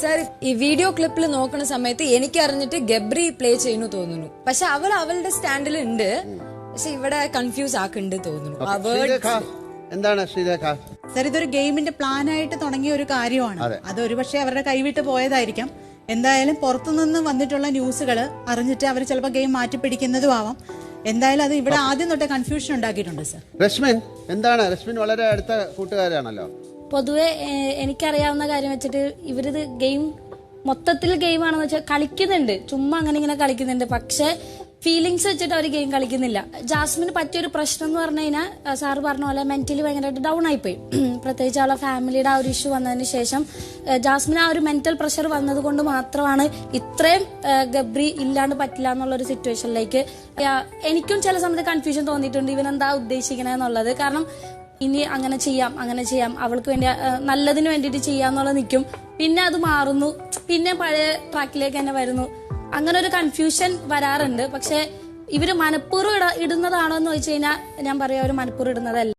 Sir ഈ video ക്ലിപ്പിൽ നോക്കുന്ന സമയത്ത് എനിക്ക് അറിഞ്ഞിട്ട് ഗബ്രി പ്ലേ ചെയ്യുന്നു തോന്നുന്നു. പക്ഷെ അവൾ അവളുടെ സ്റ്റാൻഡിൽ ഉണ്ട്. പക്ഷെ ഇവിടെ കൺഫ്യൂസ് ആക്കുന്നുണ്ട് തോന്നുന്നു. ആ എന്താണ് ശ്രീരേഖ? സർ ഇതൊരു ഗെയിമിന്റെ പ്ലാൻ ആയിട്ട് തുടങ്ങിയ ഒരു കാര്യമാണ്. അത്. ഒരുപക്ഷെ അവരുടെ കൈവിട്ട് പോയതായിരിക്കാം. എന്തായാലും പുറത്തുനിന്ന് വന്നിട്ടുള്ള ന്യൂസുകൾ അറിഞ്ഞിട്ട് അവർ ചിലപ്പോൾ ഗെയിം മാറ്റി പിടിക്കുന്നതും ആവാം. എന്തായാലും അത് ഇവിടെ ആദ്യം തൊട്ടേ കൺഫ്യൂഷൻ ഉണ്ടാക്കിയിട്ടുണ്ട് സർ. രശ്മിൻ എന്താണ്? രശ്മിൻ വളരെ അടുത്ത കൂട്ടുകാരാണല്ലോ പൊതുവെ എനിക്കറിയാവുന്ന കാര്യം വെച്ചിട്ട് ഇവരിത് ഗെയിം മൊത്തത്തിൽ ഗെയിം ആണെന്ന് വെച്ചാൽ കളിക്കുന്നുണ്ട്. ചുമ്മാ അങ്ങനെ ഇങ്ങനെ കളിക്കുന്നുണ്ട്. പക്ഷെ ഫീലിങ്സ് വെച്ചിട്ട് അവർ ഗെയിം കളിക്കുന്നില്ല. ജാസ്മിന് പറ്റിയൊരു പ്രശ്നം എന്ന് പറഞ്ഞു കഴിഞ്ഞാൽ സാറ് പറഞ്ഞ പോലെ മെന്റലി ഭയങ്കരമായിട്ട് ഡൗൺ ആയിപ്പോയി. പ്രത്യേകിച്ച് അവളെ ഫാമിലിയുടെ ആ ഒരു ഇഷ്യൂ വന്നതിന് ശേഷം ജാസ്മിന് ആ ഒരു മെന്റൽ പ്രഷർ വന്നത് കൊണ്ട് മാത്രമാണ് ഇത്രയും ഗബ്രി ഇല്ലാണ്ട് പറ്റില്ല എന്നുള്ള ഒരു സിറ്റുവേഷനിലേക്ക് എനിക്കും ചില സമയത്ത് കൺഫ്യൂഷൻ തോന്നിയിട്ടുണ്ട്. ഇവൻ എന്താ ഉദ്ദേശിക്കണെന്നുള്ളത് കാരണം ഇനി അങ്ങനെ ചെയ്യാം അങ്ങനെ ചെയ്യാം. അവൾക്ക് വേണ്ടി നല്ലതിന് വേണ്ടിയിട്ട് ചെയ്യാന്നുള്ള നിൽക്കും പിന്നെ അത് മാറുന്നു. പിന്നെ പഴയ ട്രാക്കിലേക്ക് തന്നെ വരുന്നു. അങ്ങനെ ഒരു കൺഫ്യൂഷൻ വരാറുണ്ട്. പക്ഷെ ഇവർ മനഃപൂർവം ഇട- ഇടുന്നതാണോ എന്ന് ചോദിച്ചു കഴിഞ്ഞാൽ ഞാൻ പറയാം ഒരു മനഃപൂർവം ഇടുന്നതല്ല.